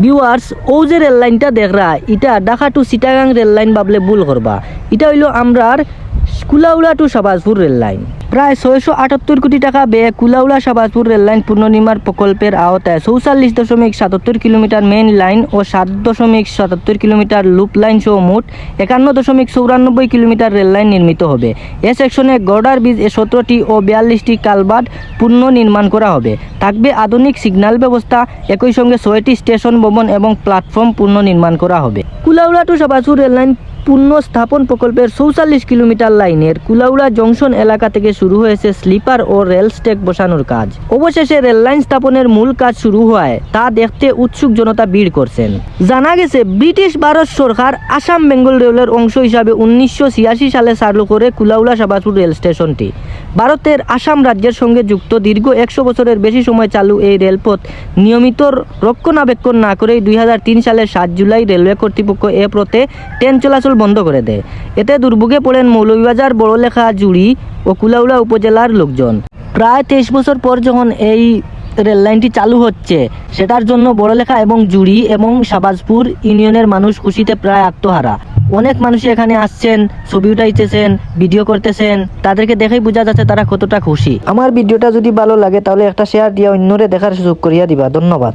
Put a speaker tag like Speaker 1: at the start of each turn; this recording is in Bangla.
Speaker 1: ভিউয়ার্স ও যে রেল লাইনটা দেখরা এটা Dhaka to Chittagong rail line বাবলে ভুল করবা। এটা হইল আমরার Kulaura to Sabazpur rail line প্রায় ছয়শো আটাত্তর কোটি টাকা ব্যয়ে কুলাউড়া সাবাজপুর রেললাইন পুনর্নির্মাণ প্রকল্পের আওতায় চৌচল্লিশ দশমিক সাতাত্তর কিলোমিটার মেইন লাইন ও সাত দশমিক সাতাত্তর কিলোমিটার লুপ লাইন সহ মোট একান্ন দশমিক চৌরানব্বই কিলোমিটার রেললাইন নির্মিত হবে। এ সেকশনে গর্ডার ব্রিজ এ সতেরোটি ও বিয়াল্লিশটি কালভার্ট পুনর্নির্মাণ করা হবে। থাকবে আধুনিক সিগন্যাল ব্যবস্থা, একই সঙ্গে ছয়টি স্টেশন ভবন এবং প্ল্যাটফর্ম পুনর্নির্মাণ করা হবে। Kulaura to Sabazpur rail line পুনঃস্থাপন প্রকল্পের চৌচল্লিশ কিলোমিটার লাইনের কুলাউড়া জংশন এলাকা থেকে শুরু হয়েছে স্লিপার ও রেল স্টেক বসানোর কাজ। অবশেষে রেল লাইন স্থাপনের মূল কাজ শুরু হওয়ায় তা দেখতে উৎসুক জনতা ভিড় করছেন। জানা গেছে, ব্রিটিশ ভারত সরকার আসাম বেঙ্গল রেলের অংশ হিসাবে উনিশশো ছিয়াশি সালে চালু করে কুলাউলা সাবাজপুর রেল স্টেশনটি। ভারতের আসাম রাজ্যের সঙ্গে যুক্ত দীর্ঘ একশো বছরের বেশি সময় চালু এই রেলপথ নিয়মিত রক্ষণাবেক্ষণ না করেই দুই হাজার তিন সালের সাত জুলাই রেলওয়ে কর্তৃপক্ষ এ পথে ট্রেন চলাচল বন্ধ করে দেয়। এতে দুর্ভোগে পড়েন মৌলভীবাজার, বড়লেখা, জুড়ি ও কুলাউড়া উপজেলার লোকজন। প্রায় তেইশ বছর পর যখন এই রেল লাইনটি চালু হচ্ছে, সেটার জন্য বড়লেখা এবং জুড়ি এবং সাবাজপুর ইউনিয়নের মানুষ খুশিতে প্রায় আত্মহারা। অনেক মানুষই এখানে আসছেন, ছবি উঠাইতেছেন, ভিডিও করতেছেন। তাদেরকে দেখেই বোঝা যাচ্ছে তারা কতটা খুশি। আমার ভিডিওটা যদি ভালো লাগে, তাহলে একটা শেয়ার দিয়ে অন্যরে দেখার সুযোগ করিয়া দিবা। ধন্যবাদ।